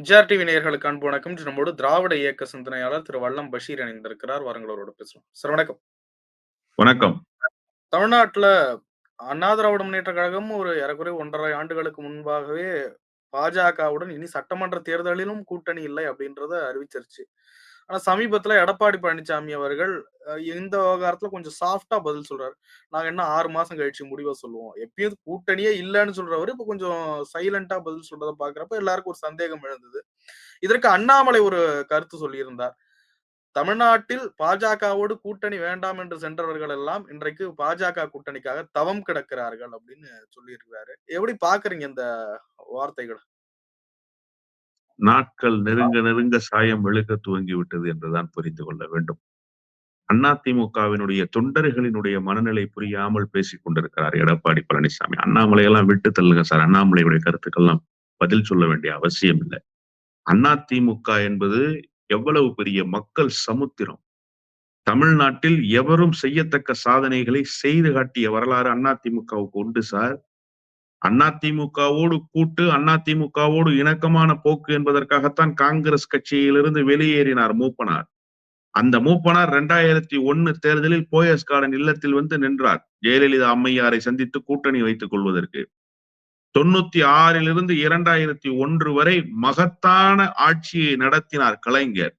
MGR TV நேயர்களுக்கு அன்பு வணக்கம். நம்மோடு திராவிட இயக்க சிந்தனையாளர் திரு வல்லம் பஷீர் இணைந்திருக்கிறார். வாருங்கள் அவரோட பேசலாம் சார் வணக்கம். வணக்கம். தமிழ்நாட்டுல அண்ணா திராவிட முன்னேற்ற கழகம் ஒரு ஏறக்குறைய ஒன்றரை ஆண்டுகளுக்கு முன்பாகவே பாஜகவுடன் இனி சட்டமன்ற தேர்தலிலும் கூட்டணி இல்லை அப்படின்றத அறிவிச்சிருச்சு. ஆனா சமீபத்துல எடப்பாடி பழனிசாமி அவர்கள் இந்த விவகாரத்துல கொஞ்சம் சாஃப்டா பதில் சொல்றாரு. நாங்க என்ன ஆறு மாசம் கழிச்சு முடிவா சொல்லுவோம். எப்பயும் கூட்டணியே இல்லைன்னு சொல்றவரு இப்ப கொஞ்சம் சைலண்டா பதில் சொல்றத பாக்குறப்ப எல்லாருக்கும் ஒரு சந்தேகம் எழுந்தது. இதற்கு அண்ணாமலை ஒரு கருத்து சொல்லியிருந்தார். தமிழ்நாட்டில் பாஜகவோடு கூட்டணி வேண்டாம் என்று சென்றவர்கள் எல்லாம் இன்றைக்கு பாஜக கூட்டணிக்காக தவம் கிடக்கிறார்கள் அப்படின்னு சொல்லியிருக்கிறாரு. எப்படி பாக்குறீங்க இந்த வார்த்தைகளை? நாட்கள் நெருங்க நெருங்க சாயம் வெளுக்க துவங்கி விட்டது என்றுதான் புரிந்து கொள்ள வேண்டும். அதிமுகவினுடைய தொண்டர்களினுடைய மனநிலை புரியாமல் பேசிக் கொண்டிருக்கிறார் எடப்பாடி பழனிசாமி. அண்ணாமலை எல்லாம் விட்டு தள்ளுங்க சார். அண்ணாமலையுடைய கருத்துக்கெல்லாம் பதில் சொல்ல வேண்டிய அவசியம் இல்லை. அதிமுக என்பது எவ்வளவு பெரிய மக்கள் சமுத்திரம். தமிழ்நாட்டில் எவரும் செய்யத்தக்க சாதனைகளை செய்து காட்டிய வரலாறு அதிமுகவுக்கு உண்டு சார். அதிமுகவோடு கூட்டு அதிமுகவோடு இணக்கமான போக்கு என்பதற்காகத்தான் காங்கிரஸ் கட்சியிலிருந்து வெளியேறினார் மூப்பனார். அந்த மூப்பனார் இரண்டாயிரத்தி ஒன்னு தேர்தலில் போயஸ் கார்டன் இல்லத்தில் வந்து நின்றார். ஜெயலலிதா அம்மையாரை சந்தித்து கூட்டணி வைத்துக் கொள்வதற்கு. தொண்ணூத்தி ஆறிலிருந்து இரண்டாயிரத்தி ஒன்று வரை மகத்தான ஆட்சியை நடத்தினார் கலைஞர்.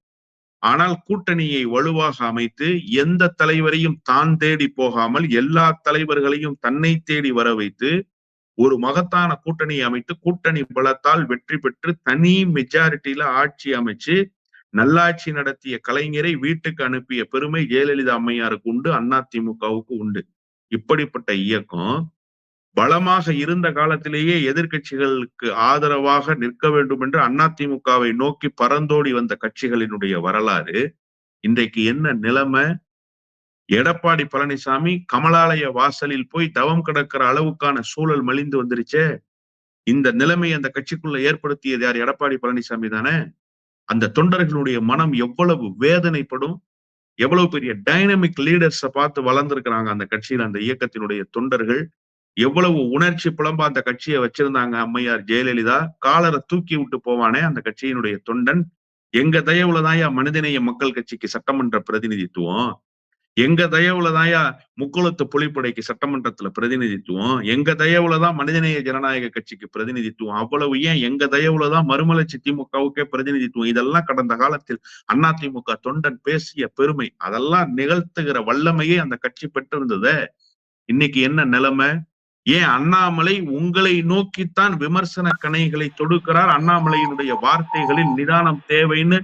ஆனால் கூட்டணியை வலுவாக அமைத்து எந்த தலைவரையும் தான் தேடி போகாமல் எல்லா தலைவர்களையும் தன்னை தேடி வர வைத்து ஒரு மகத்தான கூட்டணியை அமைத்து கூட்டணி பலத்தால் வெற்றி பெற்று தனி மெஜாரிட்டியில ஆட்சி அமைச்சு நல்லாட்சி நடத்திய கலைஞரை வீட்டுக்கு அனுப்பிய பெருமை ஜெயலலிதா அம்மையாருக்கு உண்டு அதிமுகவுக்கு உண்டு. இப்படிப்பட்ட இயக்கம் பலமாக இருந்த காலத்திலேயே எதிர்க்கட்சிகளுக்கு ஆதரவாக நிற்க வேண்டும் என்று அதிமுகவை நோக்கி பறந்தோடி வந்த கட்சிகளினுடைய வரலாறு. இன்றைக்கு என்ன நிலைமை? எடப்பாடி பழனிசாமி கமலாலய வாசலில் போய் தவம் கிடக்கிற அளவுக்கான சூழல் மலிந்து வந்துருச்சே. இந்த நிலைமை அந்த கட்சிக்குள்ள ஏற்படுத்தியது யார்? எடப்பாடி பழனிசாமி தானே. அந்த தொண்டர்களுடைய மனம் எவ்வளவு வேதனைப்படும். எவ்வளவு பெரிய டைனமிக் லீடர்ஸை பார்த்து வளர்ந்துருக்கிறாங்க அந்த கட்சியில் அந்த இயக்கத்தினுடைய தொண்டர்கள். எவ்வளவு உணர்ச்சி புலம்பா அந்த கட்சியை வச்சிருந்தாங்க அம்மையார் ஜெயலலிதா. காலரை தூக்கி விட்டு போவானே அந்த கட்சியினுடைய தொண்டன். எங்க தயவுலதாயா மனிதநேய மக்கள் கட்சிக்கு சட்டமன்ற பிரதிநிதித்துவம். எங்க தயவுலதாயா முக்குளத்து புலிப்படைக்கு சட்டமன்றத்துல பிரதிநிதித்துவம்? எங்க தயவுலதான் மனிதநேய ஜனநாயக கட்சிக்கு பிரதிநிதித்துவம்? அவ்வளவு ஏன் எங்க தயவுலதான் மறுமலர்ச்சி திமுகவுக்கே பிரதிநிதித்துவம்? இதெல்லாம் கடந்த காலத்தில் அண்ணா திமுக தொண்டன் பேசிய பெருமை. அதெல்லாம் நிகழ்த்துகிற வல்லமையே அந்த கட்சி பெற்றிருந்தது. இன்னைக்கு என்ன நிலைமை? ஏன் அண்ணாமலை உங்களை நோக்கித்தான் விமர்சன கணைகளை தொடுக்கிறார்? அண்ணாமலையினுடைய வார்த்தைகளில் நிதானம் தேவைன்னு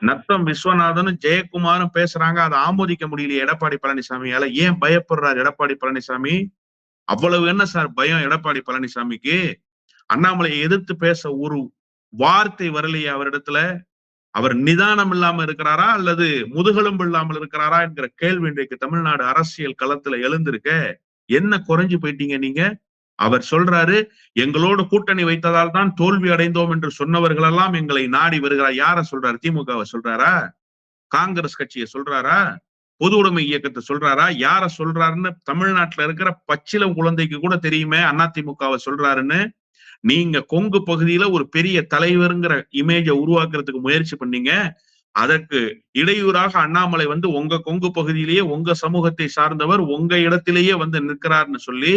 நத்தம் விஸ்வநாதனும் ஜெயக்குமாரும் பேசுறாங்க. அதை ஆமோதிக்க முடியல எடப்பாடி பழனிசாமியால ஏன் பயப்படுறார் எடப்பாடி பழனிசாமி? அவ்வளவு என்ன சார் பயம் எடப்பாடி பழனிசாமிக்கு? அண்ணாமலையை எதிர்த்து பேச ஒரு வார்த்தை வரலையே அவரிடத்துல? அவர் நிதானம் இல்லாம இருக்கிறாரா? அல்லது முதுகெலும்பு இல்லாமல் இருக்கிறாரா? என்கிற கேள்வி இன்றைக்கு தமிழ்நாடு அரசியல் களத்துல எழுந்திருக்க என்ன குறைஞ்சு போயிட்டீங்க நீங்க? அவர் சொல்றாரு எங்களோடு கூட்டணி வைத்ததால் தான் தோல்வி அடைந்தோம் என்று சொன்னவர்கள் எல்லாம் எங்களை நாடி வருகிறார். யார சொல்றாரு? திமுகவை சொல்றாரா? காங்கிரஸ் கட்சியை சொல்றாரா? பொது உடைமை இயக்கத்தை சொல்றாரா? யார சொல்றாருன்னு தமிழ்நாட்டுல இருக்கிற பச்சிலம் குழந்தைக்கு கூட தெரியுமே அதிமுகவை சொல்றாருன்னு. நீங்க கொங்கு பகுதியில ஒரு பெரிய தலைவருங்கிற இமேஜை உருவாக்குறதுக்கு முயற்சி பண்ணீங்க. அதற்கு இடையூறாக அண்ணாமலை வந்து உங்க கொங்கு பகுதியிலேயே உங்க சமூகத்தை சார்ந்தவர் உங்க இடத்திலேயே வந்து நிற்கிறார்னு சொல்லி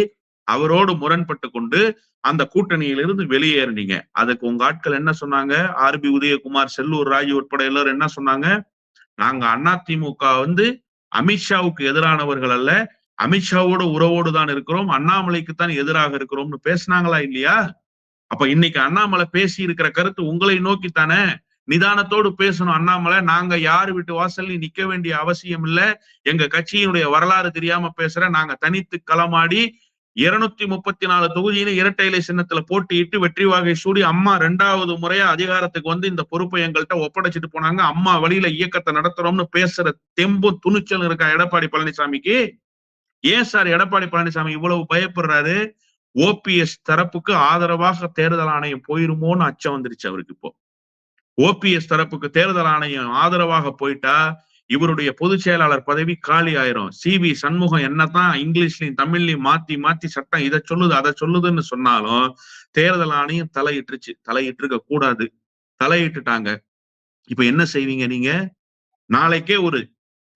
அவரோடு முரண்பட்டு கொண்டு அந்த கூட்டணியிலிருந்து வெளியேறினீங்க. அதுக்கு உங்க ஆட்கள் என்ன சொன்னாங்க? ஆர் பி உதயகுமார் செல்லூர் ராஜு உட்பட எல்லாரும் என்ன சொன்னாங்க? நாங்க அண்ணா திமுக வந்து அமித்ஷாவுக்கு எதிரானவர்கள் அல்ல அமித்ஷாவோட உறவோடு தான் இருக்கிறோம் அண்ணாமலைக்கு தான் எதிராக இருக்கிறோம்னு பேசினாங்களா இல்லையா? அப்ப இன்னைக்கு அண்ணாமலை பேசி இருக்கிற கருத்து உங்களை நோக்கித்தானே? நிதானத்தோடு பேசணும் அண்ணாமலை நாங்க யாரு வீட்டு வாசல்லையும் நிக்க வேண்டிய அவசியம் இல்ல எங்க கட்சியினுடைய வரலாறு தெரியாம பேசுற நாங்க தனித்து களமாடி இருநூத்தி முப்பத்தி நாலு தொகுதியில இரட்டை இலை சின்னத்துல போட்டியிட்டு வெற்றி வாகை சூடி அம்மா ரெண்டாவது முறையா அதிகாரத்துக்கு வந்து இந்த பொறுப்பை எங்கள்கிட்ட ஒப்படைச்சிட்டு போனாங்க. அம்மா வழியில இயக்கத்தை நடத்துறோம்னு பேசுற தெம்பும் துணிச்சல் இருக்கா எடப்பாடி பழனிசாமிக்கு? ஏன் சார் எடப்பாடி பழனிசாமி இவ்வளவு பயப்படுறாரு? ஓபிஎஸ் தரப்புக்கு ஆதரவாக தேர்தல் ஆணையம் போயிருமோன்னு அச்சம் வந்துருச்சு அவருக்கு இப்போ. ஓபிஎஸ் தரப்புக்கு தேர்தல் ஆணையம் ஆதரவாக போயிட்டா இவருடைய பொதுச் செயலாளர் பதவி காலி ஆயிரும். சி. வி. சண்முகம் என்னதான் இங்கிலீஷ்லயும் தமிழ்லயும் மாத்தி மாத்தி சட்டம் இதை சொல்லுது அதை சொல்லுதுன்னு சொன்னாலும் தேர்தல் ஆணையம் தலையிட்டுருச்சு. தலையிட்டு இருக்க கூடாது. தலையிட்டுட்டாங்க. இப்ப என்ன செய்வீங்க நீங்க? நாளைக்கே ஒரு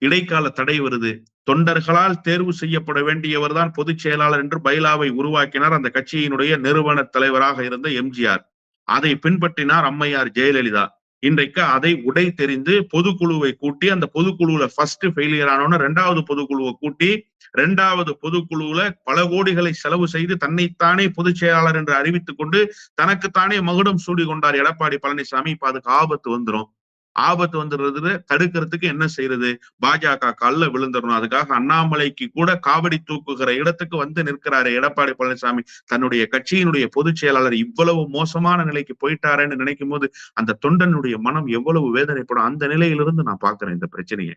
இடைக்கால தடை வருது. தொண்டர்களால் தேர்வு செய்யப்பட வேண்டியவர் தான் பொதுச் செயலாளர் என்று பைலாவை உருவாக்கினார் அந்த கட்சியினுடைய நிறுவன தலைவராக இருந்த எம்ஜிஆர் அதை பின்பற்றினார் அம்மையார் ஜெயலலிதா. இன்றைக்கு அதை உடை தெரிந்து பொதுக்குழுவை கூட்டி அந்த பொதுக்குழுவுல ஃபர்ஸ்ட் ஃபெயிலியர் ஆனோன்னு ரெண்டாவது பொதுக்குழுவை கூட்டி ரெண்டாவது பொதுக்குழுவுல பல கோடிகளை செலவு செய்து தன்னைத்தானே பொதுச் செயலாளர் என்று அறிவித்துக் கொண்டு தனக்குத்தானே மகுடம் சூடி கொண்டார் எடப்பாடி பழனிசாமி இப்ப அதுக்கு ஆபத்து வந்துடும் ஆபத்து வந்துடுறது தடுக்கிறதுக்கு என்ன செய்யறது? பாஜக கல்ல விழுந்துடணும். அதுக்காக அண்ணாமலைக்கு கூட காவடி தூக்குகிற இடத்துக்கு வந்து நிற்கிறாரு எடப்பாடி பழனிசாமி. தன்னுடைய கட்சியினுடைய பொதுச் செயலாளர் இவ்வளவு மோசமான நிலைக்கு போயிட்டாருன்னு நினைக்கும் போது அந்த தொண்டனுடைய மனம் எவ்வளவு வேதனைப்படும். அந்த நிலையிலிருந்து நான் பாக்குறேன் இந்த பிரச்சனையை.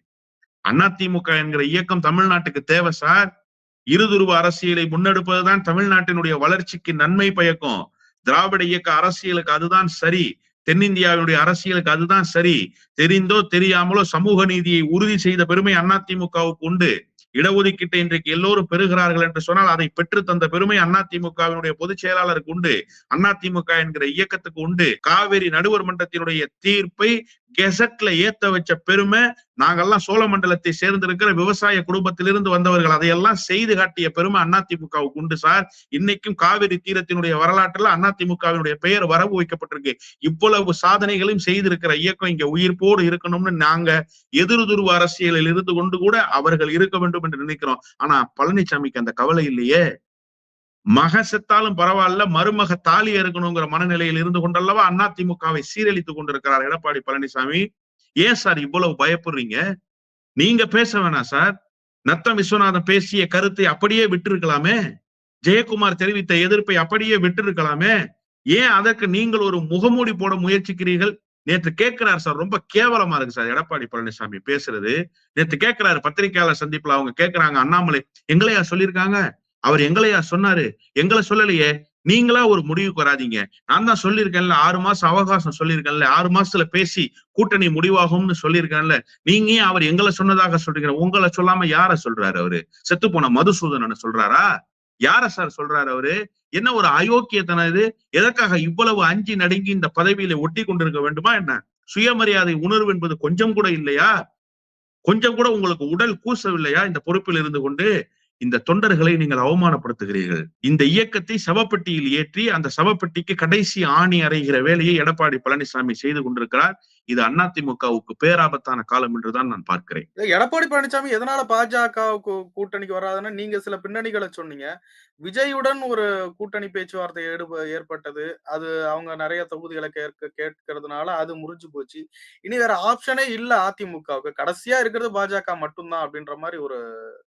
அதிமுக என்கிற இயக்கம் தமிழ்நாட்டுக்கு தேவை சார். இருதுருவ அரசியலை முன்னெடுப்பதுதான் தமிழ்நாட்டினுடைய வளர்ச்சிக்கு நன்மை பயக்கும். திராவிட இயக்க அரசியலுக்கு அதுதான் சரி. தென்னிந்தியாவினுடைய அரசியலுக்கு அதுதான் சரி. தெரிந்தோ தெரியாமலோ சமூக நீதியை உறுதி செய்த பெருமை அதிமுகவுக்கு உண்டு. இடஒதுக்கீட்டை இன்றைக்கு எல்லோரும் பெறுகிறார்கள் என்று சொன்னால் அதை பெற்று தந்த பெருமை அதிமுகவினுடைய பொதுச் செயலாளருக்கு உண்டு. அதிமுக என்கிற இயக்கத்துக்கு உண்டு. காவேரி நடுவர் மன்றத்தினுடைய தீர்ப்பை கெசட்ல ஏத்த வச்ச பெருமை நாங்கெல்லாம் சோழ மண்டலத்தை சேர்ந்திருக்கிற விவசாய குடும்பத்திலிருந்து வந்தவர்கள். அதையெல்லாம் செய்து காட்டிய பெருமை அதிமுகவுக்கு உண்டு சார். இன்னைக்கும் காவிரி தீரத்தினுடைய வரலாற்றுல அதிமுகவினுடைய பெயர் வரவு வைக்கப்பட்டிருக்கு. இவ்வளவு சாதனைகளையும் செய்திருக்கிற இயக்கம் இங்க உயிர்ப்போடு இருக்கணும்னு நாங்க எதிர்துருவ அரசியலில் இருந்து கொண்டு கூட அவர்கள் இருக்க வேண்டும் என்று நினைக்கிறோம். ஆனா பழனிசாமிக்கு அந்த கவலை இல்லையே. மக செத்தாலும் பரவாயில்ல மருமக தாலி இருக்கணுங்கிற மனநிலையில் இருந்து கொண்டல்லவா அதிமுகவை சீரழித்துக் கொண்டிருக்கிறார் எடப்பாடி பழனிசாமி. ஏன் சார் இவ்வளவு பயப்படுறீங்க? நீங்க பேச வேணாம் சார். நத்தம் விஸ்வநாதன் பேசிய கருத்தை அப்படியே விட்டிருக்கலாமே. ஜெயக்குமார் தெரிவித்த எதிர்ப்பை அப்படியே விட்டிருக்கலாமே. ஏன் அதற்கு நீங்கள் ஒரு முகமூடி போட முயற்சிக்கிறீர்கள்? நேற்று கேட்கிறார் சார் ரொம்ப கேவலமா இருக்கு சார் எடப்பாடி பழனிசாமி பேசுறது. நேற்று கேட்கிறாரு பத்திரிகையாளர் சந்திப்புல அவங்க கேட்கிறாங்க அண்ணாமலை. எங்களையா சொல்லியிருக்காங்க? அவர் எங்களையா சொன்னாரு? எங்களை சொல்லலையே. நீங்களா ஒரு முடிவுக்கு வராதிங்க. நான் தான் சொல்லியிருக்கேன்ல ஆறு மாசம் அவகாசம் சொல்லியிருக்கேன்ல ஆறு மாசத்துல பேசி கூட்டணி முடிவாகும்னு சொல்லியிருக்கேன்ல நீங்க ஏன் அவர் எங்களை சொன்னதாக சொல்றீங்க? உங்களை சொல்லாம யார சொல்றாரு அவரு? செத்து போன மதுசூதனன் சொல்றாரா? யார சார் சொல்றாரு அவரு? என்ன ஒரு அயோக்கியத்தனம் இது? எதற்காக இவ்வளவு அஞ்சி நடுங்கி இந்த பதவியில ஒட்டி கொண்டிருக்க வேண்டுமா என்ன? சுயமரியாதை உணர்வு என்பது கொஞ்சம் கூட இல்லையா? கொஞ்சம் கூட உங்களுக்கு உடல் கூசவில்லையா? இந்த பொறுப்பில் இருந்து கொண்டு இந்த தொண்டர்களை நீங்கள் அவமானப்படுத்துகிறீர்கள். இந்த இயக்கத்தை சவப்பெட்டியில் ஏற்றி அந்த சவப்பெட்டிக்கு கடைசி ஆணி அறைகிற வேலையை எடப்பாடி பழனிசாமி செய்து கொண்டிருக்கிறார். இது அதிமுகவுக்கு பேராபத்தான காலம் என்றுதான் நான் பார்க்கிறேன். எடப்பாடி பழனிசாமி எதனால பாஜகவுக்கு கூட்டணிக்கு வராதுன்னு நீங்க சில பின்னணிகளை சொன்னீங்க. விஜயுடன் ஒரு கூட்டணி பேச்சுவார்த்தை ஏற்பட்டது. அது அவங்க நிறைய தொகுதிகளை கேட்க கேட்கறதுனால அது முறிஞ்சு போச்சு. இனி வேற ஆப்ஷனே இல்ல அதிமுகவுக்கு. கடைசியா இருக்கிறது பாஜக மட்டும்தான் அப்படின்ற மாதிரி ஒரு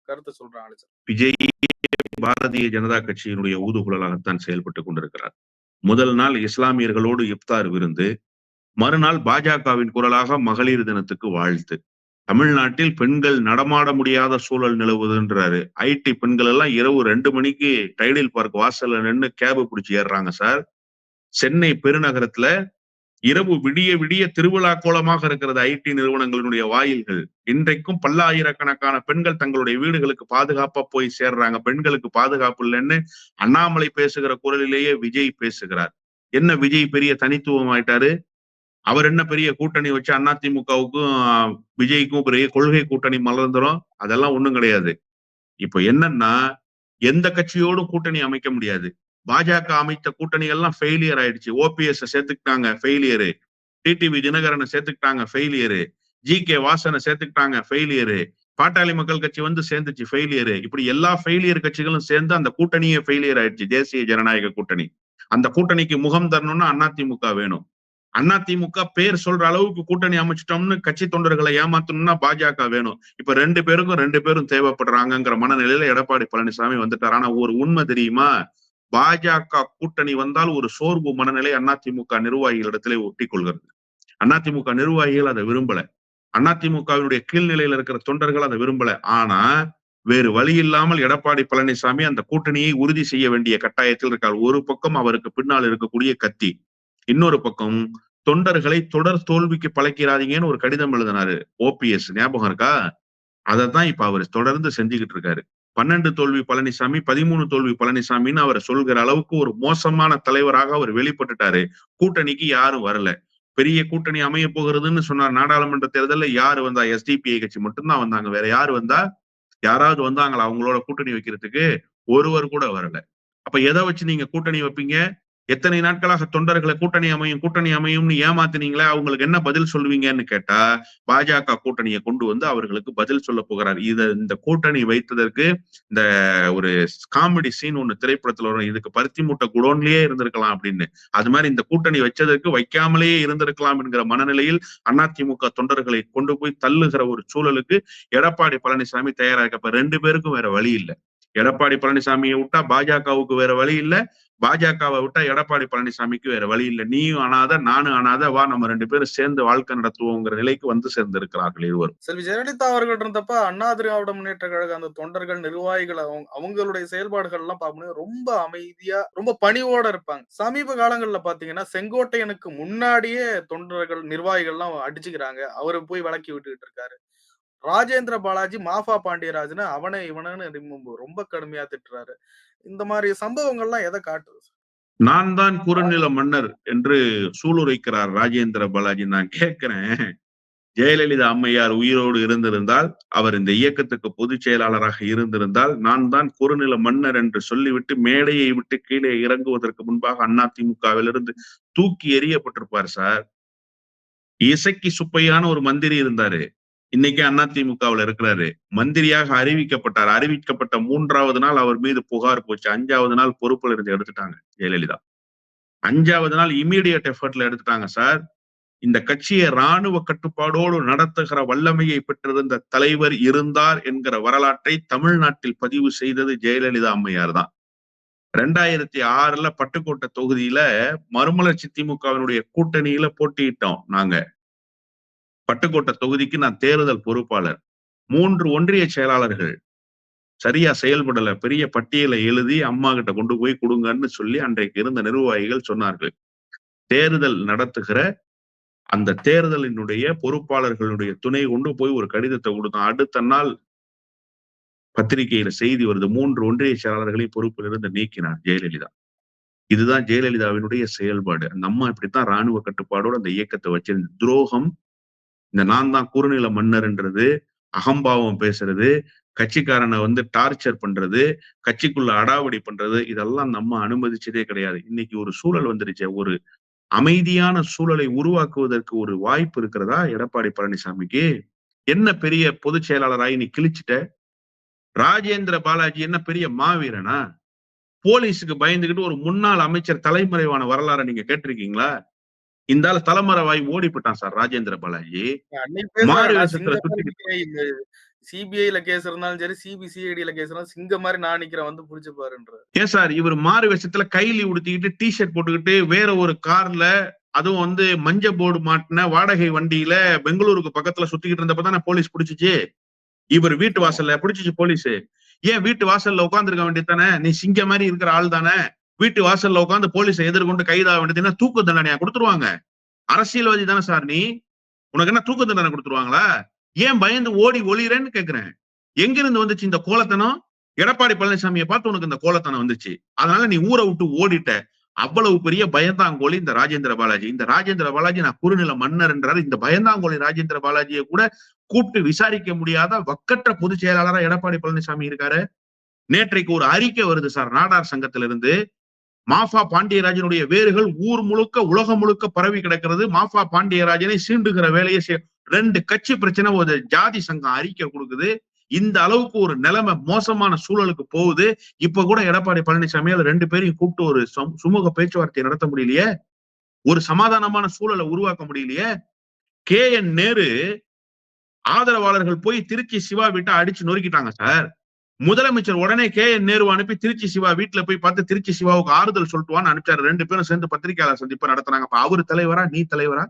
கருத்தை சொல்றாங்க விஜய் பாரதிய ஜனதா கட்சியினுடைய ஊதுகுழலாகத்தான் செயல்பட்டு கொண்டிருக்கிறார். முதல் நாள் இஸ்லாமியர்களோடு இப்தார் விருந்து மறுநாள் பாஜகவின் குரலாக மகளிர் தினத்துக்கு வாழ்த்து. தமிழ்நாட்டில் பெண்கள் நடமாட முடியாத சூழல் நிலவுதுன்றாரு. ஐடி பெண்கள் எல்லாம் இரவு ரெண்டு மணிக்கு டைடில் பார்க் வாசல்ல நின்று கேபு பிடிச்சி ஏறுறாங்க சார். சென்னை பெருநகரத்துல இரவு விடிய விடிய திருவிழா கோலமாக இருக்கிறது ஐடி நிறுவனங்களினுடைய வாயில்கள். இன்றைக்கும் பல்லாயிரக்கணக்கான பெண்கள் தங்களுடைய வீடுகளுக்கு பாதுகாப்பா போய் சேர்றாங்க. பெண்களுக்கு பாதுகாப்பு இல்லைன்னு அண்ணாமலை பேசுகிற குரலிலேயே விஜய் பேசுகிறார். என்ன விஜய் பெரிய தனித்துவம் ஆயிட்டாரு அவர் என்ன பெரிய கூட்டணி வச்சு அதிமுகவுக்கும் விஜய்க்கும் பெரிய கொள்கை கூட்டணி மலர்ந்துரும்? அதெல்லாம் ஒண்ணும் கிடையாது. இப்ப என்னன்னா எந்த கட்சியோடும் கூட்டணி அமைக்க முடியாது. பாஜக அமைத்த கூட்டணி எல்லாம் ஃபெயிலியர் ஆயிடுச்சு ஓபிஎஸ் சேர்த்துக்கிட்டாங்க ஃபெயிலியரு டிடிவி தினகரனை சேர்த்துக்கிட்டாங்க ஃபெயிலியரு ஜி கே வாசனை சேர்த்துக்கிட்டாங்க ஃபெயிலியரு பாட்டாளி மக்கள் கட்சி வந்து சேர்ந்துச்சு ஃபெயிலியரு இப்படி எல்லா ஃபெயிலியர் கட்சிகளும் சேர்ந்து அந்த கூட்டணியே ஃபெயிலியர் ஆயிடுச்சு. தேசிய ஜனநாயக கூட்டணி. அந்த கூட்டணிக்கு முகம் தரணும்னா அதிமுக வேணும். அதிமுக பேர் சொல்ற அளவுக்கு கூட்டணி அமைச்சிட்டோம்னு கட்சி தொண்டர்களை ஏமாத்தணும்னா பாஜக வேணும். இப்ப ரெண்டு பேருக்கும் ரெண்டு பேரும் தேவைப்படுறாங்கிற மனநிலையில எடப்பாடி பழனிசாமி வந்துட்டார். ஆனா ஒரு உண்மை தெரியுமா? பாஜக கூட்டணி வந்தால் ஒரு சோர்வு மனநிலை அதிமுக நிர்வாகிகளிடத்திலே ஒட்டி கொள்கிறது அதிமுக நிர்வாகிகள் அதை விரும்பல. அதிமுகவினுடைய கீழ்நிலையில இருக்கிற தொண்டர்கள் அதை விரும்பல. ஆனா வேறு வழி இல்லாமல் எடப்பாடி பழனிசாமி அந்த கூட்டணியை உறுதி செய்ய வேண்டிய கட்டாயத்தில் இருக்கார். ஒரு பக்கம் அவருக்கு பின்னால் இருக்கக்கூடிய கத்தி இன்னொரு பக்கம் தொண்டர்களை தொடர் தோல்விக்கு பழக்கிறாதீங்கன்னு ஒரு கடிதம் எழுதினாரு. ஓபிஎஸ் ஞாபகம் இருக்கா? அதைத்தான் இப்ப அவர் தொடர்ந்து செஞ்சுக்கிட்டு இருக்காரு. பன்னெண்டு தோல்வி பழனிசாமி பதிமூணு தோல்வி பழனிசாமின்னு அவர் சொல்கிற அளவுக்கு ஒரு மோசமான தலைவராக அவர் வெளிப்பட்டுட்டாரு. கூட்டணிக்கு யாரும் வரல. பெரிய கூட்டணி அமைய போகிறதுன்னு சொன்னார் நாடாளுமன்ற தேர்தலில் யாரு வந்தா? எஸ்டிபிஐ கட்சி மட்டும்தான் வந்தாங்க. வேற யாரு வந்தா? யாராவது வந்தாங்களா? அவங்களோட கூட்டணி வைக்கிறதுக்கு? ஒருவர் கூட வரல. அப்ப எதை வச்சு நீங்க கூட்டணி வைப்பீங்க? எத்தனை நாட்களாக தொண்டர்களை கூட்டணி அமையும் கூட்டணி அமையும்னு ஏமாத்தினீங்களா? அவங்களுக்கு என்ன பதில் சொல்லுவீங்கன்னு கேட்டா பாஜக கூட்டணியை கொண்டு வந்து அவர்களுக்கு பதில் சொல்ல போகிறார். இத இந்த கூட்டணி வைத்ததற்கு இந்த ஒரு காமெடி சீன் ஒண்ணு திரைப்படத்துல வரும். இதுக்கு பருத்தி மூட்டை குடோன்லயே இருந்திருக்கலாம் அப்படின்னு. அது மாதிரி இந்த கூட்டணி வச்சதற்கு வைக்காமலேயே இருந்திருக்கலாம் என்கிற மனநிலையில் அதிமுக தொண்டர்களை கொண்டு போய் தள்ளுகிற ஒரு சூழலுக்கு எடப்பாடி பழனிசாமி தயாராக இருக்கு. ரெண்டு பேருக்கும் வேற வழி இல்லை. எடப்பாடி பழனிசாமியை விட்டா பாஜகவுக்கு வேற வழி இல்ல. பாஜகவை விட்டா எடப்பாடி பழனிசாமிக்கு வேற வழி இல்லை. நீயும் அனாத நானும் அனாத வா நம்ம ரெண்டு பேரும் சேர்ந்து வாழ்க்கை நடத்துவோங்கிற நிலைக்கு வந்து சேர்ந்து இருக்கிறார்கள் இருவரும். செல்வி ஜெயலலிதா அவர்கள் இருந்தப்ப அண்ணா திராவிட முன்னேற்ற கழக அந்த தொண்டர்கள் நிர்வாகிகள் அவங்க அவங்களுடைய செயல்பாடுகள் எல்லாம் பார்க்கணும் ரொம்ப அமைதியா ரொம்ப பணிவோட இருப்பாங்க. சமீப காலங்கள்ல பாத்தீங்கன்னா செங்கோட்டையனுக்கு முன்னாடியே தொண்டர்கள் நிர்வாகிகள் எல்லாம் அடிச்சுக்கிறாங்க. அவரை போய் விளக்கி விட்டுக்கிட்டு இருக்காரு. ராஜேந்திர பாலாஜி மாஃபா பாண்டியராஜன் அவனை இவனன்னு ரொம்ப கடுமையா திட்டுறாரு. இந்த மாதிரி சம்பவங்கள்லாம் எதை காட்டுது நான் தான் குறுநில மன்னர் என்று சூளுரைக்கிறார் ராஜேந்திர பாலாஜி. நான் கேட்கிறேன் ஜெயலலிதா அம்மையார் உயிரோடு இருந்திருந்தால் அவர் இந்த இயக்கத்துக்கு பொதுச் செயலாளராக இருந்திருந்தால் நான் தான் குறுநில மன்னர் என்று சொல்லிவிட்டு மேடையை விட்டு கீழே இறங்குவதற்கு முன்பாக அதிமுகவிலிருந்து தூக்கி எறியப்பட்டிருப்பார் சார். இசைக்கு சுப்பையான ஒரு மந்திரி இருந்தாரு. இன்னைக்கு அதிமுகவில் இருக்கிறாரு. மந்திரியாக அறிவிக்கப்பட்டார். அறிவிக்கப்பட்ட மூன்றாவது நாள் அவர் மீது புகார் போச்சு. அஞ்சாவது நாள் பொறுப்புல இருந்து எடுத்துட்டாங்க ஜெயலலிதா. அஞ்சாவது நாள் இமீடியட் எஃபர்ட்ல எடுத்துட்டாங்க சார். இந்த கட்சியை ராணுவ கட்டுப்பாடோடு நடத்துகிற வல்லமையை பெற்றிருந்த தலைவர் இருந்தார் என்கிற வரலாற்றை தமிழ்நாட்டில் பதிவு செய்தது ஜெயலலிதா அம்மையார் தான். ரெண்டாயிரத்தி ஆறுல பட்டுக்கோட்டை தொகுதியில மறுமலர்ச்சி திமுகவினுடைய கூட்டணியில போட்டியிட்டோம் நாங்க. பட்டுக்கோட்டை தொகுதிக்கு நான் தேர்தல் பொறுப்பாளர். மூன்று ஒன்றிய செயலாளர்கள் சரியா செயல்படல பெரிய பட்டியலை எழுதி அம்மா கிட்ட கொண்டு போய் கொடுங்கன்னு சொல்லி அன்றைக்கு இருந்த நிர்வாகிகள் சொன்னார்கள். தேர்தல் நடத்துகிற அந்த தேர்தலினுடைய பொறுப்பாளர்களுடைய துணை கொண்டு போய் ஒரு கடிதத்தை கொடுத்தோம் அடுத்த நாள் பத்திரிகையில செய்தி வருது. மூன்று ஒன்றிய செயலாளர்களை பொறுப்பில் இருந்து நீக்கினார் ஜெயலலிதா. இதுதான் ஜெயலலிதாவினுடைய செயல்பாடு. அந்த அம்மா இப்படித்தான் ராணுவ கட்டுப்பாடோட அந்த இயக்கத்தை வச்சிருந்த துரோகம் இந்த நான் தான் குறுநில மன்னர்ன்றது அகம்பாவம் பேசுறது கட்சிக்காரனை வந்து டார்ச்சர் பண்றது கட்சிக்குள்ள அடாவடி பண்றது இதெல்லாம் நம்ம அனுமதிச்சதே கிடையாது. இன்னைக்கு ஒரு சூழல் வந்துருச்சு ஒரு அமைதியான சூழலை உருவாக்குவதற்கு ஒரு வாய்ப்பு இருக்கிறதா எடப்பாடி பழனிசாமிக்கு? என்ன பெரிய பொதுச் செயலாளராகி நீ கிழிச்சிட்ட? ராஜேந்திர பாலாஜி என்ன பெரிய மாவீரனா? போலீஸுக்கு பயந்துகிட்டு ஒரு முன்னாள் அமைச்சர் தலைமறைவான வரலாறை நீங்க கேட்டிருக்கீங்களா? இந்த ஆள் தலைமறைவாய் ஓடிப்பட்டான் சார் ராஜேந்திர பாலாஜி. சிபிஐல கேஸ் இருந்தாலும் சரி சிபிசிஐடில கேஸ் இருந்தாலும் சிங்க மாதிரி நான் நிக்கிறேன் வந்து புடிச்சு பாருன்ற ஏன் சார் இவர் மாறு வேஷத்துல கைலி உடுத்திக்கிட்டு டிஷர்ட் போட்டுக்கிட்டு வேற ஒரு கார்ல அதுவும் வந்து மஞ்ச போர்டு மாட்டின வாடகை வண்டியில பெங்களூருக்கு பக்கத்துல சுத்திக்கிட்டு இருந்தப்ப தானே போலீஸ் பிடிச்சிச்சு? இவர் வீட்டு வாசல்ல பிடிச்சிச்சு போலீஸ். ஏன் வீட்டு வாசல்ல உட்காந்துருக்க வேண்டியது தானே? நீ சிங்க மாதிரி இருக்கிற ஆள் தானே? வீட்டு வாசல்ல உட்காந்து போலீஸை எதிர்கொண்டு கைதாக வேண்டியதுன்னா தூக்கு தண்டனையா கொடுத்துருவாங்க. அரசியல்வாதி தானே சார் நீ உனக்கு என்ன தூக்கு தண்டனை கொடுத்துருவாங்களா? ஏன் பயந்து ஓடி ஒளிறேன்னு கேக்குறேன். எங்கிருந்து வந்துச்சு இந்த கோலத்தனம்? எடப்பாடி பழனிசாமியை பார்த்து உனக்கு இந்த கோலத்தனம் வந்துச்சு. அதனால நீ ஊரை விட்டு ஓடிட்ட. அவ்வளவு பெரிய பயந்தாங்கோலி இந்த ராஜேந்திர பாலாஜி. இந்த ராஜேந்திர பாலாஜி நான் குறுநில மன்னர் என்றாரு இந்த பயந்தாங்கோலி ராஜேந்திர பாலாஜியை கூட கூப்பிட்டு விசாரிக்க முடியாத வக்கற்ற பொதுச் செயலாளரா எடப்பாடி பழனிசாமி இருக்காரு. நேற்றைக்கு ஒரு அறிக்கை வருது சார். நாடார் சங்கத்திலிருந்து. மாஃபா பாண்டியராஜனுடைய வேர்கள் ஊர் முழுக்க உலகம் முழுக்க பரவி கிடக்கிறது. மாஃபா பாண்டியராஜனை சீண்டுகிற வேலையை ரெண்டு கட்சி பிரச்சனை ஒரு ஜாதி சங்கம் அறிக்கை கொடுக்குது. இந்த அளவுக்கு ஒரு நிலைமை மோசமான சூழலுக்கு போகுது. இப்ப கூட எடப்பாடி பழனிசாமி அது ரெண்டு பேரையும் கூப்பிட்டு ஒரு சுமூக பேச்சுவார்த்தை நடத்த முடியலையே? ஒரு சமாதானமான சூழலை உருவாக்க முடியலையே? கே. என். நேரு ஆதரவாளர்கள் போய் திருச்சி சிவா விட்டு அடிச்சு நொறுக்கிட்டாங்க சார். முதலமைச்சர் உடனே கே என் நேரு அனுப்பி திருச்சி சிவா வீட்டுல போய் பார்த்து திருச்சி சிவாவுக்கு ஆறுதல் சொல்லிட்டுவான்னு அனுப்பிச்சாரு. ரெண்டு பேரும் சேர்ந்து பத்திரிகையாளர் சந்திப்பு நடத்துறாங்க அப்ப அவரு தலைவரா நீ தலைவரா?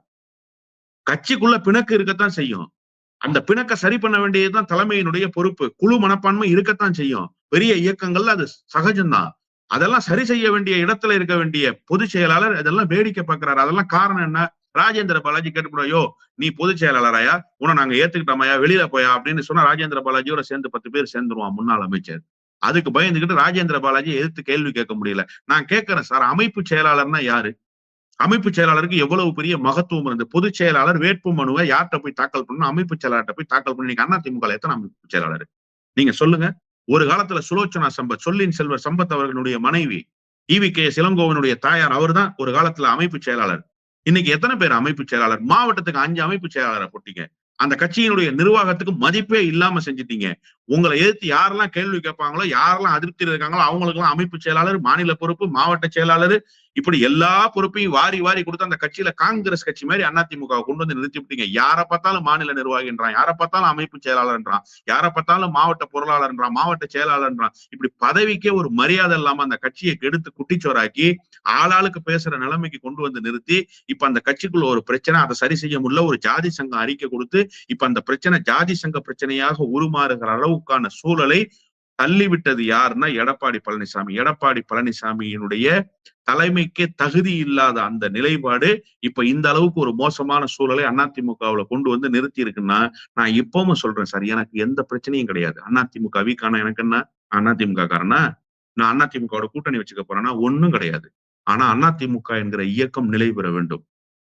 கட்சிக்குள்ள பிணக்கு இருக்கத்தான் செய்யும். அந்த பிணக்க சரி பண்ண வேண்டியதுதான் தலைமையினுடைய பொறுப்பு. குழு மனப்பான்மை இருக்கத்தான் செய்யும். பெரிய இயக்கங்கள்ல அது சகஜம்தான். அதெல்லாம் சரி செய்ய வேண்டிய இடத்துல இருக்க வேண்டிய பொதுச் செயலாளர் அதெல்லாம் வேடிக்கை பார்க்கிறாரு. அதெல்லாம் காரணம் என்ன? ராஜேந்திர பாலாஜி கேட்டுக்கூடாயோ நீ பொதுச் செயலாளராயா? உன நாங்க ஏத்துக்கிட்டோமாயா? வெளியில போயா? அப்படின்னு சொன்னா ராஜேந்திர பாலாஜியோட சேர்ந்து பத்து பேர் சேர்ந்துருவான் முன்னாள் அமைச்சர். அதுக்கு பயந்துகிட்டு ராஜேந்திர பாலாஜி எதிர்த்து கேள்வி கேட்க முடியல. நான் கேட்கிறேன் சார் அமைப்பு செயலாளர்னா யாரு? அமைப்பு செயலாளருக்கு எவ்வளவு பெரிய மகத்துவம் இருந்தது? பொதுச் செயலாளர் வேட்பு மனுவை யார்கிட்ட போய் தாக்கல் பண்ணணும்? அமைப்பு செயலாளர்கிட்ட போய் தாக்கல் பண்ணி அண்ணா அதிமுக எத்தனை அமைப்பு செயலாளர்? நீங்க சொல்லுங்க. ஒரு காலத்துல சுலோச்சனா சம்பத் சொல்லின் செல்வர் சம்பத் அவர்களுடைய மனைவி இவி கே இளங்கோவனுடைய தாயார் அவர்தான் ஒரு காலத்துல அமைப்பு செயலாளர். இன்னைக்கு எத்தனை பேர் அமைப்பு செயலாளர்? மாவட்டத்துக்கு அஞ்சு அமைப்பு செயலாளரை போட்டீங்க. அந்த கட்சியினுடைய நிர்வாகத்துக்கு மதிப்பே இல்லாம செஞ்சுட்டீங்க. உங்களை எதிர்த்து யாரெல்லாம் கேள்வி கேட்பாங்களோ யாரெல்லாம் அதிருப்தி இருக்காங்களோ அவங்களுக்கு எல்லாம் அமைப்பு செயலாளர் மாநில பொறுப்பு மாவட்ட செயலாளர் இப்படி எல்லா பொறுப்பையும் வாரி வாரி கொடுத்து அந்த கட்சியில காங்கிரஸ் கட்சி மாதிரி அதிமுக கொண்டு வந்து நிறுத்தி விட்டீங்க. யாரை பார்த்தாலும் மாநில நிர்வாகின்றான் யாரை பார்த்தாலும் அமைப்பு செயலாளர்ன்றான் யாரை பார்த்தாலும் மாவட்ட பொருளாளர்ன்றான் மாவட்ட செயலாளர்ன்றான். இப்படி பதவிக்கே ஒரு மரியாதை இல்லாம அந்த கட்சியை கெடுத்து குட்டிச்சோராக்கி ஆளாளுக்கு பேசுற நிலைமைக்கு கொண்டு வந்து நிறுத்தி இப்ப அந்த கட்சிக்குள்ள ஒரு பிரச்சனை அதை சரி செய்ய முடியல ஒரு ஜாதி சங்கம் அறிக்கை கொடுத்து இப்ப அந்த பிரச்சனை ஜாதி சங்க பிரச்சனையாக உருமாறுகிற அளவுக்கான சூழலை தள்ளிவிட்டது யாருன்னா எடப்பாடி பழனிசாமி. எடப்பாடி பழனிசாமியினுடைய தலைமைக்கே தகுதி இல்லாத அந்த நிலைப்பாடு இப்ப இந்த அளவுக்கு ஒரு மோசமான சூழலை அதிமுகவுல கொண்டு வந்து நிறுத்தி இருக்குன்னா நான் இப்பவும் சொல்றேன் சார் எனக்கு எந்த பிரச்சனையும் கிடையாது. அதிமுக வீக்கான எனக்கு என்ன? அதிமுக காரனா நான் அதிமுகவோட கூட்டணி வச்சுக்க போறேன்னா ஒன்னும் கிடையாது. ஆனா அதிமுக என்கிற இயக்கம் நிலை பெற வேண்டும்.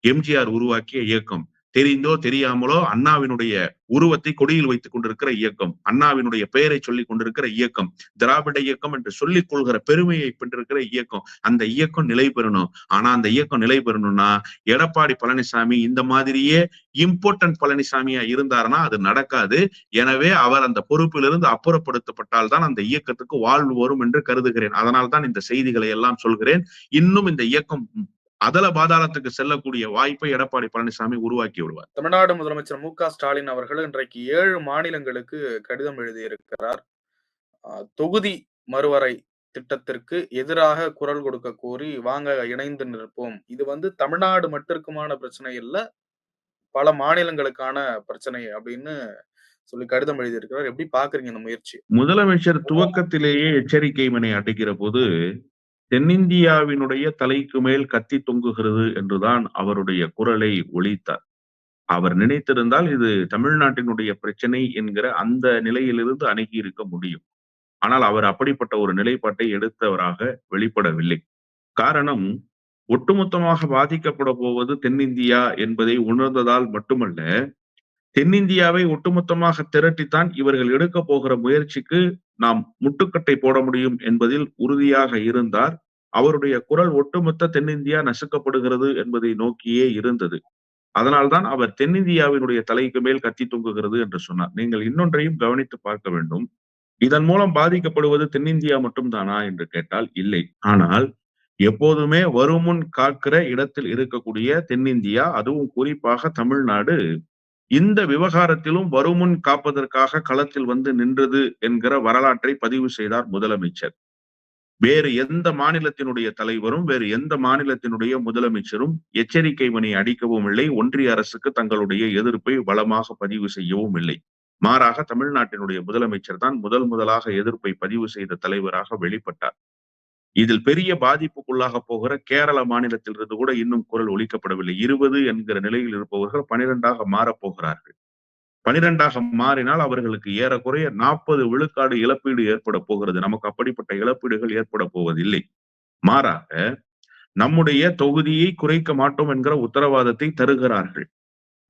எம்ஜிஆர் உருவாக்கிய இயக்கம். தெரிந்தோ தெரியாமலோ அண்ணாவினுடைய உருவத்தை கொடியில் வைத்துக் கொண்டிருக்கிற இயக்கம் அண்ணாவினுடைய பெயரை சொல்லிக் கொண்டிருக்கிற இயக்கம் திராவிட இயக்கம் என்று சொல்லிக் கொள்கிற பெருமையை பெற்றிருக்கிற இயக்கம் அந்த இயக்கம் நிலை பெறணும். ஆனா அந்த இயக்கம் நிலை பெறணும்னா எடப்பாடி பழனிசாமி இந்த மாதிரியே இம்பார்ட்டன்ட் பழனிசாமியா இருந்தாருன்னா அது நடக்காது. எனவே அவர் அந்த பொறுப்பிலிருந்து அப்புறப்படுத்தப்பட்டால் தான் அந்த இயக்கத்துக்கு வாழ்வு வரும் என்று கருதுகிறேன். அதனால் தான் இந்த செய்திகளை எல்லாம் சொல்கிறேன். இன்னும் இந்த இயக்கம் அதல பாதாளத்துக்கு செல்லக்கூடிய வாய்ப்பை எடப்பாடி பழனிசாமி உருவாக்கி விடுவார். தமிழ்நாடு முதலமைச்சர் மு ஸ்டாலின் அவர்கள் இன்றைக்கு ஏழு மாநிலங்களுக்கு கடிதம் எழுதியிருக்கிறார். தொகுதி மறுவரை திட்டத்திற்கு எதிராக குரல் கொடுக்க கோரி வாங்க இணைந்து நிற்போம். இது வந்து தமிழ்நாடு மட்டிற்குமான பிரச்சனை இல்ல பல மாநிலங்களுக்கான பிரச்சனை அப்படின்னு சொல்லி கடிதம் எழுதியிருக்கிறார். எப்படி பாக்குறீங்க இந்த முயற்சி? முதலமைச்சர் துவக்கத்திலேயே எச்சரிக்கை மணி அடிக்கிற போது தென்னிந்தியாவினுடைய தலைக்கு மேல் கத்தி தொங்குகிறது என்றுதான் அவருடைய குரலை ஒழித்தார். அவர் நினைத்திருந்தால் இது தமிழ்நாட்டினுடைய பிரச்சனை என்கிற அந்த நிலையிலிருந்து அணுகி இருக்க முடியும். ஆனால் அவர் அப்படிப்பட்ட ஒரு நிலைப்பாட்டை எடுத்தவராக வெளிப்படவில்லை. காரணம் ஒட்டுமொத்தமாக பாதிக்கப்பட போவது தென்னிந்தியா என்பதை உணர்ந்ததால் மட்டுமல்ல தென்னிந்தியாவை ஒட்டுமொத்தமாக திரட்டித்தான் இவர்கள் எடுக்க போகிற முயற்சிக்கு நாம் முட்டுக்கட்டை போட முடியும் என்பதில் உறுதியாக இருந்தார் அவருடைய குரல் ஒட்டுமொத்த தென்னிந்தியா நசுக்கப்படுகிறது என்பதை நோக்கியே இருந்தது. அதனால்தான் அவர் தென்னிந்தியாவினுடைய தலைக்கு மேல் கத்தி தொங்குகிறது என்று சொன்னார். நீங்கள் இன்னொன்றையும் கவனித்து பார்க்க வேண்டும். இதன் மூலம் பாதிக்கப்படுவது தென்னிந்தியா மட்டும்தானா என்று கேட்டால் இல்லை. ஆனால் எப்போதுமே வருமுன் காக்கிற இடத்தில் இருக்கக்கூடிய தென்னிந்தியா அதுவும் குறிப்பாக தமிழ்நாடு இந்த விவகாரத்திலும் வருமுன் காப்பதற்காக களத்தில் வந்து நின்றது என்கிற வரலாற்றை பதிவு செய்தார் முதலமைச்சர். வேறு எந்த மாநிலத்தினுடைய தலைவரும் வேறு எந்த மாநிலத்தினுடைய முதலமைச்சரும் எச்சரிக்கை மணி அடிக்கவும் இல்லை. ஒன்றிய அரசுக்கு தங்களுடைய எதிர்ப்பை பலமாக பதிவு செய்யவும் இல்லை. மாறாக தமிழ்நாட்டினுடைய முதலமைச்சர் தான் முதல் முதலாக எதிர்ப்பை பதிவு செய்த தலைவராக வெளிப்பட்டார். இதில் பெரிய பாதிப்புக்குள்ளாக போகிற கேரள மாநிலத்திலிருந்து கூட இன்னும் குரல் ஒழிக்கப்படவில்லை இருபது என்கிற நிலையில் இருப்பவர்கள் பனிரெண்டாக மாறப் போகிறார்கள். பனிரெண்டாக மாறினால் அவர்களுக்கு ஏறக்குறைய நாற்பது விழுக்காடு இழப்பீடு ஏற்பட போகிறது. நமக்கு அப்படிப்பட்ட இழப்பீடுகள் ஏற்பட போவதில்லை. மாறாக நம்முடைய தொகுதியை குறைக்க மாட்டோம் என்கிற உத்தரவாதத்தை தருகிறார்கள்.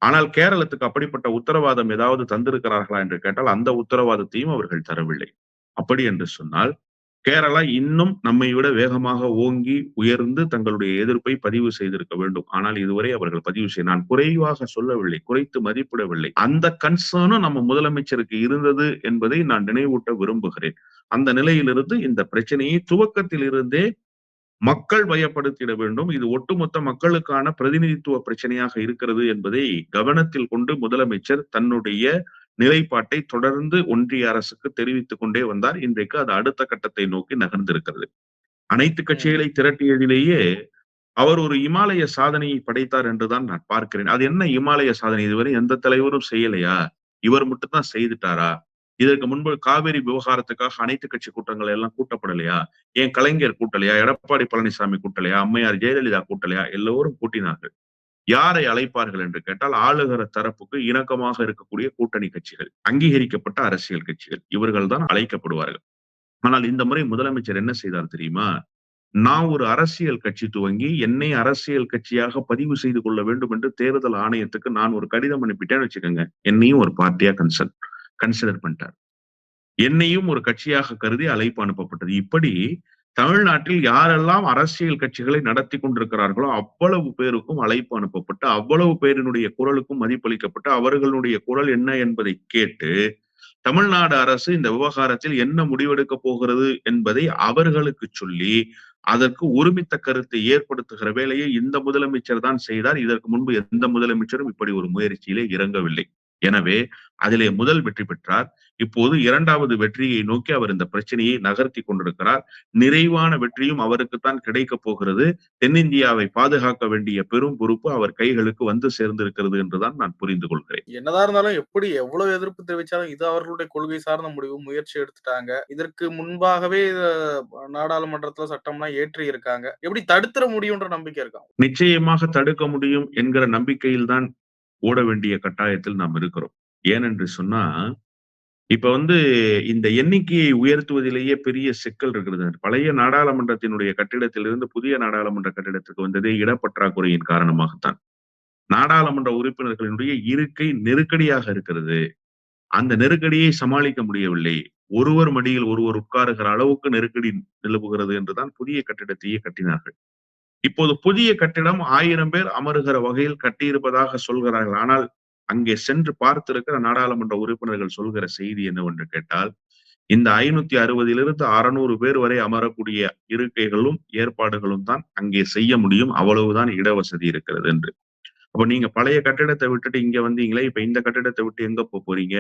ஆனால் கேரளத்துக்கு அப்படிப்பட்ட உத்தரவாதம் ஏதாவது தந்திருக்கிறார்களா என்று கேட்டால் அந்த உத்தரவாதத்தையும் அவர்கள் தரவில்லை. அப்படி என்று சொன்னால் கேரளா இன்னும் நம்மை விட வேகமாக ஓங்கி உயர்ந்து தங்களுடைய எதிர்ப்பை பதிவு செய்திருக்க வேண்டும். ஆனால் இதுவரை அவர்கள் பதிவு செய்ய நான் குறைவாக சொல்லவில்லை குறைத்து மதிப்பிடவில்லை. அந்த கன்சர்னும் நம்ம முதலமைச்சருக்கு இருந்தது என்பதை நான் நினைவூட்ட விரும்புகிறேன். அந்த நிலையிலிருந்து இந்த பிரச்சனையை துவக்கத்தில் இருந்தே மக்கள் பயப்படுத்திட வேண்டும். இது ஒட்டுமொத்த மக்களுக்கான பிரதிநிதித்துவ பிரச்சனையாக இருக்கிறது என்பதை கவனத்தில் கொண்டு முதலமைச்சர் தன்னுடைய நிலைப்பாட்டை தொடர்ந்து ஒன்றிய அரசுக்கு தெரிவித்துக் கொண்டே வந்தார். இன்றைக்கு அது அடுத்த கட்டத்தை நோக்கி நகர்ந்திருக்கிறது. அனைத்து கட்சிகளை திரட்டியதிலேயே அவர் ஒரு இமாலய சாதனையை படைத்தார் என்றுதான் நான் பார்க்கிறேன். அது என்ன இமாலய சாதனை? இதுவரை எந்த தலைவரும் செய்யலையா? இவர் மட்டும்தான் செய்துட்டாரா? இதற்கு முன்பு காவிரி விவகாரத்துக்காக அனைத்து கட்சி கூட்டங்கள் எல்லாம் கூட்டப்படலையா? ஏன் கலைஞர் கூட்டலையா? எடப்பாடி பழனிசாமி கூட்டலையா? அம்மையார் ஜெயலலிதா கூட்டலையா? எல்லோரும் கூட்டினார்கள். யாரை அழைப்பார்கள் என்று கேட்டால் ஆளுகிற தரப்புக்கு இணக்கமாக இருக்கக்கூடிய கூட்டணி கட்சிகள் அங்கீகரிக்கப்பட்ட அரசியல் கட்சிகள் இவர்கள் தான் அழைக்கப்படுவார்கள். ஆனால் இந்த முறை முதலமைச்சர் என்ன செய்தார் தெரியுமா? நான் ஒரு அரசியல் கட்சி துவங்கி என்னை அரசியல் கட்சியாக பதிவு செய்து கொள்ள வேண்டும் என்று தேர்தல் ஆணையத்துக்கு நான் ஒரு கடிதம் அனுப்பிட்டேன்னு வச்சுக்கோங்க. என்னையும் ஒரு பார்ட்டியா கன்சல் கன்சிடர் பண்ணிட்டார். என்னையும் ஒரு கட்சியாக கருதி அழைப்பு அனுப்பப்பட்டது. இப்படி தமிழ்நாட்டில் யாரெல்லாம் அரசியல் கட்சிகளை நடத்தி கொண்டிருக்கிறார்களோ அவ்வளவு பேருக்கும் அழைப்பு அனுப்பப்பட்டு அவ்வளவு பேரினுடைய குரலுக்கும் மதிப்பளிக்கப்பட்டு அவர்களுடைய குரல் என்ன என்பதை கேட்டு தமிழ்நாடு அரசு இந்த விவகாரத்தில் என்ன முடிவெடுக்க போகிறது என்பதை அவர்களுக்கு சொல்லி அதற்கு ஒருமித்த கருத்தை ஏற்படுத்துகிற வேலையை இந்த முதலமைச்சர் தான் செய்தார். இதற்கு முன்பு எந்த முதலமைச்சரும் இப்படி ஒரு முயற்சியிலே இறங்கவில்லை. எனவே அதிலே முதல் வெற்றி பெற்றார். இப்போது இரண்டாவது வெற்றியை நோக்கி அவர் இந்த பிரச்சனையை நகர்த்தி கொண்டிருக்கிறார். நிறைவான வெற்றியும் அவருக்குத்தான் கிடைக்க போகிறது. தென்னிந்தியாவை பாதுகாக்க வேண்டிய பெரும் பொறுப்பு அவர் கைகளுக்கு வந்து சேர்ந்திருக்கிறது என்றுதான் நான் புரிந்து கொள்கிறேன். என்னதான் இருந்தாலும் எப்படி எவ்வளவு எதிர்ப்பு தெரிவிச்சாலும் இது அவர்களுடைய கொள்கை சார்ந்த முடிவு முயற்சி எடுத்துட்டாங்க. இதற்கு முன்பாகவே நாடாளுமன்றத்துல சட்டம்லாம் ஏற்றி இருக்காங்க எப்படி தடுத்துற முடியும்ன்ற நம்பிக்கை இருக்கா? நிச்சயமாக தடுக்க முடியும் என்கிற நம்பிக்கையில் தான் ஓட வேண்டிய கட்டாயத்தில் நாம் இருக்கிறோம். ஏனென்று சொன்னா இப்ப வந்து இந்த எண்ணிக்கையை உயர்த்துவதிலேயே பெரிய சிக்கல் இருக்கிறது. பழைய நாடாளுமன்றத்தினுடைய கட்டிடத்திலிருந்து புதிய நாடாளுமன்ற கட்டிடத்துக்கு வந்ததே இடப்பற்றாக்குறையின் காரணமாகத்தான். நாடாளுமன்ற உறுப்பினர்களினுடைய இருக்கை நெருக்கடியாக இருக்கிறது. அந்த நெருக்கடியை சமாளிக்க முடியவில்லை. ஒருவர் மடியில் ஒருவர் உட்காருகிற அளவுக்கு நெருக்கடி நிலவுகிறது என்றுதான் புதிய கட்டிடத்தையே கட்டினார்கள். இப்போது புதிய கட்டிடம் ஆயிரம் பேர் அமருகிற வகையில் கட்டியிருப்பதாக சொல்கிறார்கள். ஆனால் அங்கே சென்று பார்த்திருக்கிற நாடாளுமன்ற உறுப்பினர்கள் சொல்கிற செய்தி என்னவென்று கேட்டால் இந்த ஐநூத்தி அறுபதிலிருந்து அறுநூறு பேர் வரை அமரக்கூடிய இருக்கைகளும் ஏற்பாடுகளும் தான் அங்கே செய்ய முடியும். அவ்வளவுதான் இடவசதி இருக்கிறது என்று. அப்ப நீங்க பழைய கட்டிடத்தை விட்டுட்டு இங்க வந்தீங்களே இப்ப இந்த கட்டிடத்தை விட்டு எங்க போறீங்க?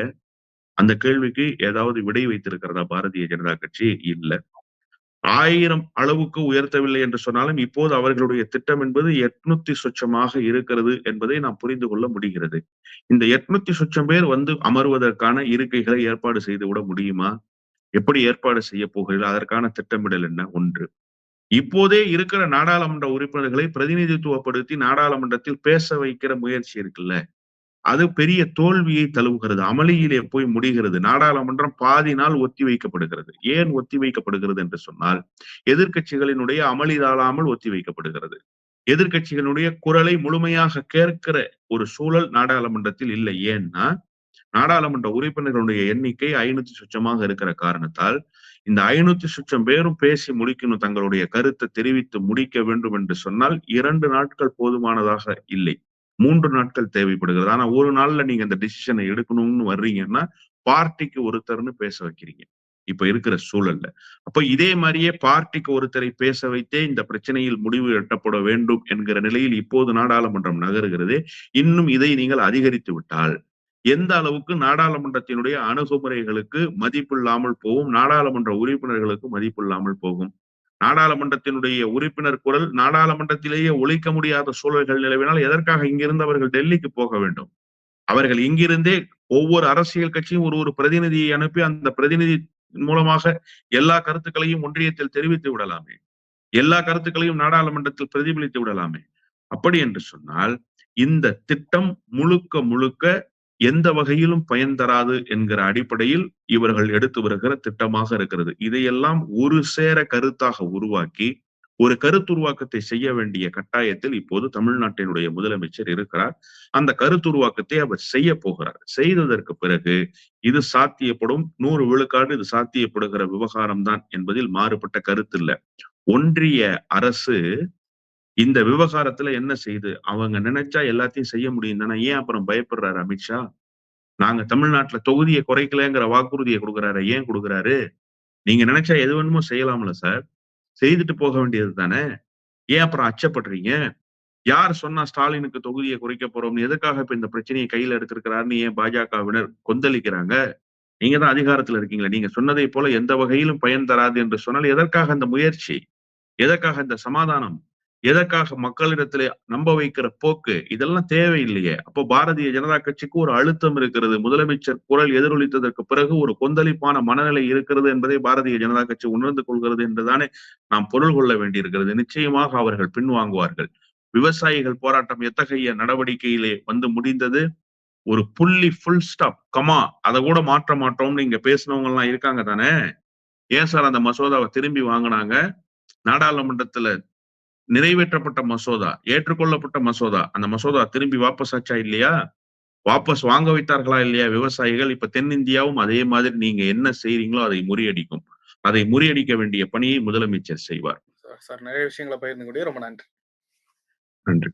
அந்த கேள்விக்கு ஏதாவது விடை வைத்திருக்கிறதா பாரதிய ஜனதா கட்சி? இல்ல. ஆயிரம் அளவுக்கு உயர்த்தவில்லை என்று சொன்னாலும் இப்போது அவர்களுடைய திட்டம் என்பது எட்நூத்தி சொச்சமாக இருக்கிறது என்பதை நாம் புரிந்து கொள்ள முடிகிறது. இந்த எட்நூத்தி சொச்சம் பேர் வந்து அமர்வதற்கான இருக்கைகளை ஏற்பாடு செய்து விட முடியுமா? எப்படி ஏற்பாடு செய்ய போகிறீர்கள்? அதற்கான திட்டமிடல் என்ன? ஒன்று. இப்போதே இருக்கிற நாடாளுமன்ற உறுப்பினர்களை பிரதிநிதித்துவப்படுத்தி நாடாளுமன்றத்தில் பேச வைக்கிற முயற்சி இருக்குல்ல? அது பெரிய தோல்வியை தழுவுகிறது அமளியிலே போய் முடிகிறது. நாடாளுமன்றம் பாதி நாள் ஒத்தி வைக்கப்படுகிறது. ஏன் ஒத்தி வைக்கப்படுகிறது என்று சொன்னால் எதிர்கட்சிகளினுடைய அமளி தாழாமல் ஒத்தி வைக்கப்படுகிறது. எதிர்கட்சிகளுடைய குரலை முழுமையாக கேட்கிற ஒரு சூழல் நாடாளுமன்றத்தில் இல்லை. ஏன்னா நாடாளுமன்ற உறுப்பினர்களுடைய எண்ணிக்கை ஐநூத்தி சுச்சமாக இருக்கிற காரணத்தால் இந்த ஐநூத்தி சுச்சம் பேரும் பேசி முடிக்கணும் தங்களுடைய கருத்தை தெரிவித்து முடிக்க வேண்டும் என்று சொன்னால் இரண்டு நாட்கள் போதுமானதாக இல்லை. மூன்று நாட்கள் தேவைப்படுகிறது. ஆனா ஒரு நாள்ல நீங்க அந்த டிசிஷனை எடுக்கணும்னு வர்றீங்கன்னா பார்ட்டிக்கு ஒருத்தர்னு பேச வைக்கிறீங்க. இப்ப இருக்கிற சூழல்ல. அப்ப இதே மாதிரியே பார்ட்டிக்கு ஒருத்தரை பேச வைத்தே இந்த பிரச்சனையில் முடிவு எட்டப்பட வேண்டும் என்கிற நிலையில் இப்போது நாடாளுமன்றம் நகருகிறது. இன்னும் இதை நீங்கள் அதிகரித்து விட்டால் எந்த அளவுக்கு நாடாளுமன்றத்தினுடைய அணுகுமுறைகளுக்கு மதிப்பில்லாமல் போகும் நாடாளுமன்ற உறுப்பினர்களுக்கு மதிப்பில்லாமல் போகும்? நாடாளுமன்றத்தினுடைய உறுப்பினர் குரல் நாடாளுமன்றத்திலேயே ஒழிக்க முடியாத சூழல்கள் நிலவினால் எதற்காக இங்கிருந்து அவர்கள் டெல்லிக்கு போக வேண்டும்? அவர்கள் இங்கிருந்தே ஒவ்வொரு அரசியல் கட்சியும் ஒரு ஒரு பிரதிநிதியை அனுப்பி அந்த பிரதிநிதி மூலமாக எல்லா கருத்துக்களையும் ஒன்றியத்தில் தெரிவித்து விடலாமே. எல்லா கருத்துக்களையும் நாடாளுமன்றத்தில் பிரதிபலித்து விடலாமே. அப்படி என்று சொன்னால் இந்த திட்டம் முழுக்க முழுக்க எந்த வகையிலும் பயன் தராது என்கிற அடிப்படையில் இவர்கள் எடுத்து வருகிற திட்டமாக இருக்கிறது. இதையெல்லாம் ஒரு சேர கருத்தாக உருவாக்கி ஒரு கருத்துருவாக்கத்தை செய்ய வேண்டிய கட்டாயத்தில் இப்போது தமிழ்நாட்டினுடைய முதலமைச்சர் இருக்கிறார். அந்த கருத்துருவாக்கத்தை அவர் செய்ய போகிறார். செய்ததற்கு பிறகு இது சாத்தியப்படும் நூறு விழுக்காடு இது சாத்தியப்படுகிற விவகாரம் தான் என்பதில் மாறுபட்ட கருத்து இல்லை. ஒன்றிய அரசு இந்த விவகாரத்துல என்ன செய்யுது அவங்க நினைச்சா எல்லாத்தையும் செய்ய முடியும் தானே? ஏன் அப்புறம் பயப்படுறாரு அமித்ஷா நாங்க தமிழ்நாட்டுல தொகுதியை குறைக்கலங்கிற வாக்குறுதியை கொடுக்குறாரு. ஏன் கொடுக்குறாரு? நீங்க நினைச்சா எது வேணுமோ செய்யலாம்ல சார். செய்துட்டு போக வேண்டியது தானே? ஏன் அப்புறம் அச்சப்படுறீங்க? யார் சொன்னா ஸ்டாலினுக்கு தொகுதியை குறைக்க போறோம்னு? எதுக்காக இப்ப இந்த பிரச்சனையை கையில எடுத்திருக்கிறாருன்னு ஏன் பாஜகவினர் கொந்தளிக்கிறாங்க? நீங்க தான் அதிகாரத்துல இருக்கீங்களா. நீங்க சொன்னதை போல எந்த வகையிலும் பயன் தராது என்று சொன்னால் எதற்காக அந்த முயற்சி? எதற்காக இந்த சமாதானம்? எதற்காக மக்களிடத்துல நம்ப வைக்கிற போக்கு இதெல்லாம் தேவையில்லையே. அப்போ பாரதிய ஜனதா கட்சிக்கு ஒரு அழுத்தம் இருக்கிறது. முதலமைச்சர் குரல் எதிரொலித்ததற்கு பிறகு ஒரு கொந்தளிப்பான மனநிலை இருக்கிறது என்பதை பாரதிய ஜனதா கட்சி உணர்ந்து கொள்கிறது என்றுதானே நாம் பொருள் கொள்ள வேண்டியிருக்கிறது. நிச்சயமாக அவர்கள் பின்வாங்குவார்கள். விவசாயிகள் போராட்டம் எத்தகைய நடவடிக்கையிலே வந்து முடிந்தது? ஒரு புள்ளி ஃபுல் ஸ்டாப் கமா அதை கூட மாற்ற மாட்டோம்னு இங்க பேசினவங்க எல்லாம் இருக்காங்க தானே? ஏன் சார் அந்த மசோதாவை திரும்பி வாங்கினாங்க? நாடாளுமன்றத்துல நிறைவேற்றப்பட்ட மசோதா ஏற்றுக்கொள்ளப்பட்ட மசோதா அந்த மசோதா திரும்பி வாபஸ் ஆச்சா இல்லையா? வாபஸ் வாங்க வைத்தார்களா இல்லையா விவசாயிகள்? இப்ப தென்னிந்தியாவும் அதே மாதிரி நீங்க என்ன செய்றீங்களோ அதை முறியடிக்கும். அதை முறியடிக்க வேண்டிய பணியை முதலமைச்சர் செய்வார். சார் நிறைய விஷயங்களை பகிர்ந்து கூடிய ரொம்ப நன்றி. நன்றி.